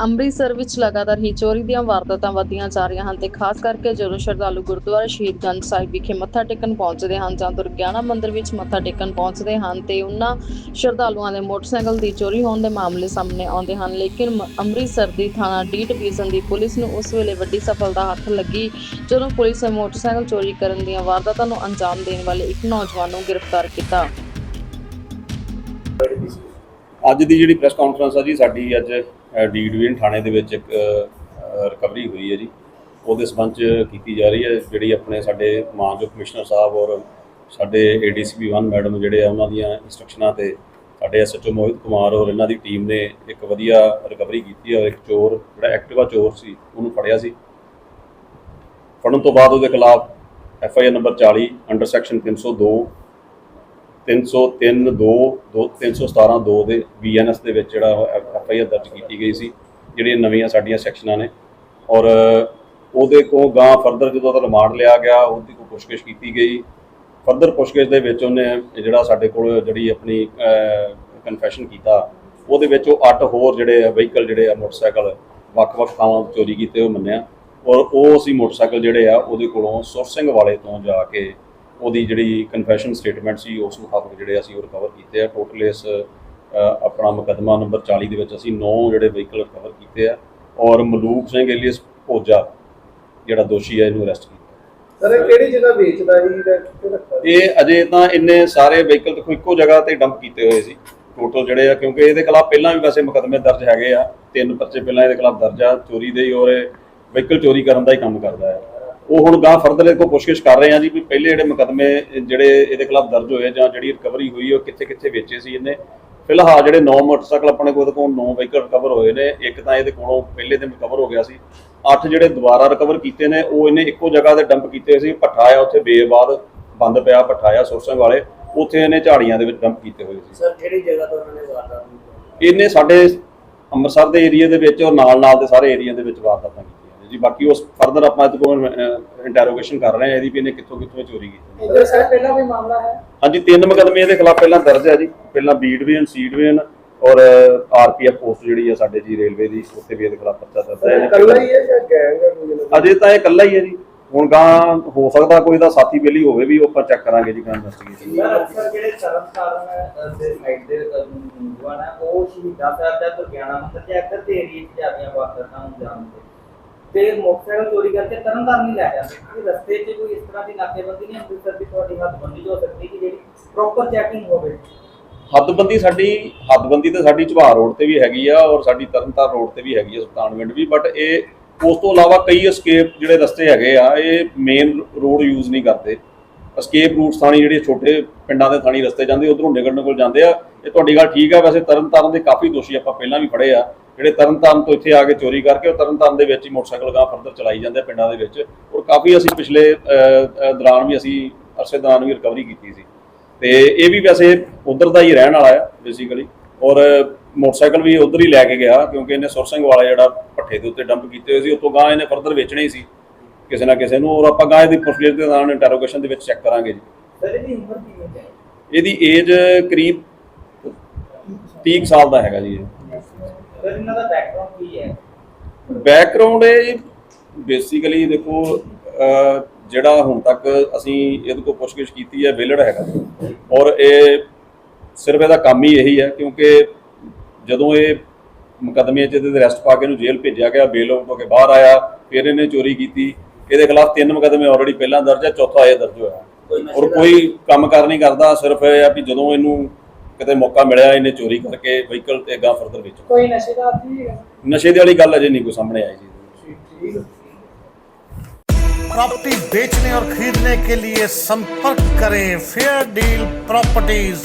ਅੰਮ੍ਰਿਤਸਰ ਵਿੱਚ ਲਗਾਤਾਰ ਹੀ ਚੋਰੀ ਦੀਆਂ ਵਾਰਦਾਤਾਂ ਵਧਦੀਆਂ ਜਾ ਰਹੀਆਂ ਹਨ ਤੇ ਖਾਸ ਕਰਕੇ ਜਦੋਂ ਸ਼ਰਧਾਲੂ ਗੁਰਦੁਆਰਾ ਸ਼ਹੀਦ ਸਾਹਿਬ ਵਿਖੇ ਮੱਥਾ ਟੇਕਣ ਪਹੁੰਚਦੇ ਹਨ ਜਾਂ ਦੁਰਗਿਆਨਾ ਮੰਦਿਰ ਵਿੱਚ ਮੱਥਾ ਟੇਕਣ ਪਹੁੰਚਦੇ ਹਨ ਤੇ ਉਹਨਾਂ ਸ਼ਰਧਾਲੂਆਂ ਦੇ ਮੋਟਰਸਾਈਕਲ ਦੀ ਚੋਰੀ ਹੋਣ ਦੇ ਮਾਮਲੇ ਸਾਹਮਣੇ ਆਉਂਦੇ ਹਨ। ਲੇਕਿਨ ਅੰਮ੍ਰਿਤਸਰ ਦੀ ਥਾਣਾ ਡੀ ਡਿਵੀਜ਼ਨ ਦੀ ਪੁਲਿਸ ਨੂੰ ਉਸ ਵੇਲੇ ਵੱਡੀ ਸਫਲਤਾ ਹੱਥ ਲੱਗੀ ਜਦੋਂ ਪੁਲਿਸ ਨੇ ਮੋਟਰਸਾਈਕਲ ਚੋਰੀ ਕਰਨ ਦੀਆਂ ਵਾਰਦਾਤਾਂ ਨੂੰ ਅੰਜਾਮ ਦੇਣ ਵਾਲੇ ਇੱਕ ਨੌਜਵਾਨ ਨੂੰ ਗ੍ਰਿਫਤਾਰ ਕੀਤਾ। ਅੱਜ ਦੀ ਜਿਹੜੀ ਪ੍ਰੈਸ ਕਾਨਫਰੰਸ ਆ ਜੀ, ਸਾਡੀ ਅੱਜ ਡੀ ਡਿਵੀਜ਼ਨ ਥਾਣੇ ਦੇ ਵਿੱਚ ਇੱਕ ਰਿਕਵਰੀ ਹੋਈ ਹੈ ਜੀ। ਉਹਦੇ ਸਬੰਧ ਚ ਕੀਤੀ ਜਾ ਰਹੀ ਹੈ, ਜਿਹੜੀ ਆਪਣੇ ਸਾਡੇ ਮਾਨਯੋਗ ਕਮਿਸ਼ਨਰ ਸਾਹਿਬ ਔਰ ਸਾਡੇ ਏਡੀਸੀਪੀ 1 ਮੈਡਮ ਜਿਹੜੇ ਆ, ਉਹਨਾਂ ਦੀਆਂ ਇੰਸਟਰਕਸ਼ਨਾਂ ਤੇ ਸਾਡੇ ਐਸਐਚਓ ਮੋਹਿਤ ਕੁਮਾਰ ਔਰ ਇਹਨਾਂ ਦੀ ਟੀਮ ਨੇ ਇੱਕ ਵਧੀਆ ਰਿਕਵਰੀ ਕੀਤੀ ਔਰ ਇੱਕ ਚੋਰ, ਜਿਹੜਾ ਐਕਟਿਵਾ ਚੋਰ ਸੀ, ਉਹਨੂੰ ਫੜਿਆ ਸੀ। ਫੜਨ ਤੋਂ ਬਾਅਦ ਉਹਦੇ ਖਿਲਾਫ F I R number 40 under section 302 303 2 317 2 ਦੇ ਬੀਐਨਐਸ ਦੇ ਵਿੱਚ ਜਿਹੜਾ ਐਫ ਆਈ ਆਰ ਦਰਜ ਕੀਤੀ ਗਈ ਸੀ, ਜਿਹੜੀਆਂ ਨਵੀਆਂ ਸਾਡੀਆਂ ਸੈਕਸ਼ਨਾਂ ਨੇ। ਔਰ ਉਹਦੇ ਕੋਲ ਗਾਂ ਫਰਦਰ ਜਦੋਂ ਉਹਦਾ ਰਿਮਾਂਡ ਲਿਆ ਗਿਆ, ਉਹਦੀ ਕੋਈ ਪੁੱਛਗਿੱਛ ਕੀਤੀ ਗਈ। ਫਰਦਰ ਪੁੱਛਗਿੱਛ ਦੇ ਵਿੱਚ ਉਹਨੇ ਜਿਹੜਾ ਸਾਡੇ ਕੋਲ ਜਿਹੜੀ ਆਪਣੀ ਕਨਫੈਸ਼ਨ ਕੀਤਾ, ਉਹਦੇ ਵਿੱਚ ਉਹ ਅੱਠ ਹੋਰ ਜਿਹੜੇ ਵਹੀਕਲ ਜਿਹੜੇ ਆ, ਮੋਟਰਸਾਈਕਲ, ਵੱਖ-ਵੱਖ ਥਾਵਾਂ ਤੋਂ ਚੋਰੀ ਕੀਤੇ, ਉਹ ਮੰਨਿਆ। ਔਰ ਉਹ ਅਸੀਂ ਮੋਟਰਸਾਈਕਲ ਜਿਹੜੇ ਆ, ਉਹਦੇ ਕੋਲੋਂ ਸੁਰ ਸਿੰਘ ਵਾਲੇ ਤੋਂ ਜਾ ਕੇ ਉਹਦੀ ਜਿਹੜੀ ਕਨਫੈਸ਼ਨ ਸਟੇਟਮੈਂਟ ਸੀ ਉਸ ਮੁਤਾਬਕ ਜਿਹੜੇ ਅਸੀਂ ਉਹ ਰਿਕਵਰ ਕੀਤੇ ਆ। ਟੋਟਲ ਇਸ ਆਪਣਾ ਮੁਕੱਦਮਾ ਨੰਬਰ 40 ਦੇ ਵਿੱਚ ਅਸੀਂ 9 ਜਿਹੜੇ ਵਹੀਕਲ ਰਿਕਵਰ ਕੀਤੇ ਆ ਔਰ ਮਲੂਕ ਸਿੰਘ ਏਲੀਅਸ ਭੋਜਾ ਜਿਹੜਾ ਦੋਸ਼ੀ ਹੈ ਇਹਨੂੰ ਅਰੈਸਟ ਕੀਤਾ। ਸਰ ਇਹ ਕਿਹੜੀ ਜਗ੍ਹਾ ਵੇਚਦਾ ਸੀ ਜਾਂ ਕਿੱਥੇ ਰੱਖਦਾ? ਇਹ ਅਜੇ ਤਾਂ ਇੰਨੇ ਸਾਰੇ ਵਹੀਕਲ ਦੇਖੋ ਇੱਕੋ ਜਗ੍ਹਾ ਤੇ ਡੰਪ ਕੀਤੇ ਹੋਏ ਸੀ। ਟੋਟਲ ਜਿਹੜੇ ਆ ਕਿਉਂਕਿ ਇਹਦੇ ਖਿਲਾਫ ਪਹਿਲਾਂ ਵੀ ਵੈਸੇ ਮੁਕੱਦਮੇ ਦਰਜ ਹੈਗੇ ਆ। ਤਿੰਨ ਪਰਚੇ ਪਹਿਲਾਂ ਇਹਦੇ ਖਿਲਾਫ ਦਰਜ ਆ ਚੋਰੀ ਦੇ ਹੀ ਔਰ ਵਹੀਕਲ ਚੋਰੀ ਕਰਨ ਦਾ ਹੀ ਕੰਮ ਕਰਦਾ ਹੈ ਉਹ ਹੁਣ ਗਾਂ ਫਰਦਰ ਇਹ ਕੋ ਪੁੱਛਗਿੱਛ ਕਰ ਰਹੇ ਆ ਜੀ ਵੀ ਪਹਿਲੇ ਜਿਹੜੇ ਮੁਕੱਦਮੇ ਜਿਹੜੇ ਇਹਦੇ ਖਿਲਾਫ ਦਰਜ ਹੋਏ ਜਾਂ ਜਿਹੜੀ ਰਿਕਵਰੀ ਹੋਈ ਉਹ ਕਿੱਥੇ ਕਿੱਥੇ ਵੇਚੇ ਸੀ ਇਹਨੇ। ਫਿਲਹਾਲ ਜਿਹੜੇ 9 ਮੋਟਰਸਾਈਕਲ ਆਪਣੇ ਕੋਲ ਕੋਲ 9 ਵਹੀਕਲ ਰਿਕਵਰ ਹੋਏ ਨੇ ਇੱਕ ਤਾਂ ਇਹਦੇ ਕੋਲੋਂ ਪਹਿਲੇ ਦਿਨ ਰਿਕਵਰ ਹੋ ਗਿਆ ਸੀ। ਅੱਠ ਜਿਹੜੇ ਦੁਬਾਰਾ ਰਿਕਵਰ ਕੀਤੇ ਨੇ ਉਹ ਇਹਨੇ ਇੱਕੋ ਜਗ੍ਹਾ ਤੇ ਡੰਪ ਕੀਤੇ ਸੀ ਭੱਠਾ ਆ ਉੱਥੇ ਬੇਬਾਦ ਬੰਦ ਪਿਆ ਭੱਠਾ ਆ ਸੁਰਸੰਗ ਵਾਲੇ ਉੱਥੇ ਇਹਨੇ ਝਾੜੀਆਂ ਦੇ ਵਿੱਚ ਡੰਪ ਕੀਤੇ ਹੋਏ ਸੀ। ਸਰ ਕਿਹੜੀ ਜਗ੍ਹਾ ਤੋਂ ਉਹਨਾਂ ਨੇ ਵਾਰਦਾਤ ਇਹਨੇ ਸਾਡੇ ਅੰਮ੍ਰਿਤਸਰ ਦੇ ਏਰੀਆ ਦੇ ਵਿੱਚ ਔਰ ਨਾਲ ਨਾਲ ਦੇ ਸਾਰੇ ਏਰੀਆ ਦੇ ਵਿੱਚ ਵਾਰਦਾਤਾਂ ਜੀ ਬਾਕੀ ਉਸ ਫਰਦਰ ਆਪਾਂ ਇਹਦੇ ਕੋਲ ਇੰਟਰੋਗੇਸ਼ਨ ਕਰ ਰਹੇ ਹਾਂ ਇਹਦੀ ਵੀ ਇਹਨੇ ਕਿੱਥੋਂ ਕਿੱਥੋਂ ਚੋਰੀ ਕੀਤੀ। ਇਹਦੇ ਸਰ ਪਹਿਲਾਂ ਵੀ ਮਾਮਲਾ ਹੈ? ਹਾਂਜੀ ਤਿੰਨ ਮੁਕੱਦਮੇ ਇਹਦੇ ਖਿਲਾਫ ਪਹਿਲਾਂ ਦਰਜ ਹੈ ਜੀ। ਪਹਿਲਾਂ ਬੀ ਡਿਵੀਜ਼ਨ ਸੀ ਡਿਵੀਜ਼ਨ ਔਰ ਆਰਪੀਐਫ ਪੋਸਟ ਜਿਹੜੀ ਹੈ ਸਾਡੇ ਜੀ ਰੇਲਵੇ ਦੀ ਉੱਤੇ ਵੀ ਇਹਦੇ ਖਿਲਾਫ ਪਰਚਾ ਦਰਜ ਹੈ। ਇਕੱਲਾ ਹੀ ਹੈ ਜਾਂ ਗੈਂਗ ਹੈ ਅਜੇ ਤਾਂ ਇਹ ਇਕੱਲਾ ਹੀ ਹੈ ਜੀ। ਹੁਣ ਗਾਂ ਹੋ ਸਕਦਾ ਕੋਈ ਦਾ ਸਾਥੀ ਬੇਲੀ ਹੋਵੇ ਵੀ ਉਹ ਆਪਾਂ ਚੈੱਕ ਕਰਾਂਗੇ ਜੀ ਗਾਂ ਇਨਵੈਸਟੀਗੇਸ਼ਨ ਜਿਹੜੇ ਸ਼ਰਮ ਕਾਰਨ ਦੇ ਸਾਈਡ ਦੇ ਨੌਜਵਾਨ ਹੈ ਉਹ ਸ਼ਹੀਦਾਂ ਸਾਹਿਬ ਦਾ ਦੁਰਗਿਆਨਾ ਮੰਦਿਰ ਤੇ ਅਕਸਰ ਤੇ ਏਰੀਏ 'ਚ ਜਾਂਦੀਆਂ ਵਾਰਦਾਤਾਂ ਨੂੰ ਜਾਣਦੇ ਤੇ ਮੋਟਰਸਾਈਕਲ ਚੋਰੀ ਕਰਕੇ ਤਰਨ ਨਹੀਂ ਲੈ ਜਾਂਦੇ ਕਿ ਰਸਤੇ 'ਚ ਕੋਈ ਇਸ ਤਰ੍ਹਾਂ ਦੀ ਨਾਕੇਬੰਦੀ ਨਹੀਂ, ਅੰਮ੍ਰਿਤਸਰ ਦੀ ਤੁਹਾਡੀ ਹੱਦਬੰਦੀ ਹੋ ਸਕਦੀ ਕਿ ਜਿਹੜੀ ਪ੍ਰੋਪਰ ਚੈਕਿੰਗ ਹੋਵੇ। ਹੱਦਬੰਦੀ ਸਾਡੀ, ਹੱਦਬੰਦੀ ਤੇ ਸਾਡੀ ਝਬਾਰ ਰੋਡ ਤੇ ਵੀ ਹੈਗੀ ਆ ਔਰ ਸਾਡੀ ਤਰਨਤਾਰਨ ਰੋਡ ਤੇ ਵੀ ਹੈਗੀ ਆ ਸੁਲਤਾਨਵਿੰਡ ਵੀ ਬਟ ਇਹ ਉਸ ਤੋਂ ਇਲਾਵਾ ਕਈ escape ਜਿਹੜੇ ਰਸਤੇ ਹੈਗੇ ਆ, ਇਹ ਮੇਨ ਰੋਡ ਯੂਜ਼ ਨਹੀਂ ਕਰਦੇ। Escape ਰੂਟ ਥਾਣੀ ਜਿਹੜੇ ਛੋਟੇ ਪਿੰਡਾਂ ਦੇ ਥਾਣੀ ਰਸਤੇ ਜਾਂਦੇ, ਉਧਰੋਂ ਨਿਗੜਨ ਕੋਲ ਜਾਂਦੇ ਆ। ਇਹ ਤੁਹਾਡੀ ਗੱਲ ਠੀਕ ਆ, ਵੈਸੇ ਤਰਨਤਾਰਨ ਦੇ ਕਾਫੀ ਦੋਸ਼ੀ ਆਪਾਂ ਪਹਿਲਾਂ ਵੀ ਫੜੇ ਆ। ਜਿਹੜੇ ਤਰਨਤਾਰਨ ਤੋਂ ਇੱਥੇ ਆ ਕੇ ਚੋਰੀ ਕਰਕੇ ਉਹ ਤਰਨਤਾਰਨ ਦੇ ਵਿੱਚ ਹੀ ਮੋਟਰਸਾਈਕਲ ਗਾਂ ਫਰਦਰ ਚਲਾਈ ਜਾਂਦੇ ਆ ਪਿੰਡਾਂ ਦੇ ਵਿੱਚ। ਔਰ ਕਾਫੀ ਅਸੀਂ ਪਿਛਲੇ ਦੌਰਾਨ ਵੀ ਅਸੀਂ ਅਰਸੇ ਦੌਰਾਨ ਵੀ ਰਿਕਵਰੀ ਕੀਤੀ ਸੀ। ਤੇ ਇਹ ਵੀ ਵੈਸੇ ਉਧਰ ਦਾ ਹੀ ਰਹਿਣ ਵਾਲਾ ਆ ਬੇਸਿਕਲੀ ਔਰ ਮੋਟਰਸਾਈਕਲ ਵੀ ਉਧਰ ਹੀ ਲੈ ਕੇ ਗਿਆ, ਕਿਉਂਕਿ ਇਹਨੇ ਸੁਰਸਿੰਘ ਵਾਲਾ ਜਿਹੜਾ ਭੱਠੇ ਦੇ ਉੱਤੇ ਡੰਪ ਕੀਤੇ ਹੋਏ ਸੀ ਉਤੋਂ ਗਾਂ ਇਹਨੇ ਫਰਦਰ ਵੇਚਣੇ ਹੀ ਸੀ। ਕਿਸੇ ਨਾ ਕਿਸੇ ਨੂੰ ਔਰ ਆਪਾਂ ਗਾਂ ਇਹਦੀ ਪੁੱਛਗਿੱਛ ਦੇ ਦੌਰਾਨ ਇੰਟਰੋਗੇਸ਼ਨ ਦੇ ਵਿੱਚ ਚੈੱਕ ਕਰਾਂਗੇ ਜੀ। ਸਰ ਇਹਦੀ ਉਮਰ ਕਿੰਨੀ ਹੈ? ਇਹਦੀ ਏਜ ਕਰੀਬ 30 ਕੁ ਸਾਲ ਦਾ ਹੈਗਾ ਜੀ ਇਹ। ਸਰ ਇਹਨਾਂ ਦਾ ਬੈਕਗ੍ਰਾਉਂਡ ਕੀ ਹੈ? ਬੈਕਗ੍ਰਾਉਂਡ ਇਹ ਬੇਸਿਕਲੀ ਦੇਖੋ ਜਿਹੜਾ ਹੁਣ ਤੱਕ ਅਸੀਂ ਇਹਦੇ ਕੋਲ ਪੁੱਛਗਿੱਛ ਕੀਤੀ ਹੈ ਵਿਲੜ ਹੈਗਾ ਔਰ ਇਹ ਸਿਰਫ ਇਹਦਾ ਕੰਮ ਹੀ ਇਹੀ ਹੈ ਕਿਉਂਕਿ ਜਦੋਂ ਇਹ ਮੁਕੱਦਮੇ 'ਚ ਇਹਦੇ ਅਰੈਸਟ ਪਾ ਕੇ ਇਹਨੂੰ ਜੇਲ੍ਹ ਭੇਜਿਆ ਗਿਆ ਬੇਲ ਹੋ ਕੇ ਬਾਹਰ ਆਇਆ ਫਿਰ ਇਹਨੇ ਚੋਰੀ ਕੀਤੀ। ਇਹਦੇ ਖਿਲਾਫ ਤਿੰਨ ਮੁਕੱਦਮੇ ਆਲਰੇਡੀ ਪਹਿਲਾਂ ਦਰਜ ਹੈ ਚੌਥਾ ਇਹ ਦਰਜ ਹੋਇਆ ਕੋਈ ਔਰ ਕੋਈ ਕੰਮ ਕਰ ਨਹੀਂ ਕਰਦਾ ਸਿਰਫ ਇਹ ਆ ਵੀ ਜਦੋਂ ਇਹਨੂੰ ਕਿਤੇ ਮੌਕਾ ਮਿਲਿਆ ਇਹਨੇ ਚੋਰੀ ਕਰਕੇ ਵਹੀਕਲ ਤੇ ਅੱਗਾ ਫਰਦਰ ਵੇਚ ਕੋਈ ਨਸ਼ੇ ਦਾ ਆਦੀ ਹੈ ਨਸ਼ੇ ਦੀ ਵਾਲੀ ਗੱਲ ਅਜੇ ਨਹੀਂ ਕੋਈ ਸਾਹਮਣੇ ਆਈ ਜੀ ਠੀਕ ਹੈ प्रॉपर्टी बेचने और खरीदने के लिए संपर्क करें फेयर डील प्रॉपर्टीज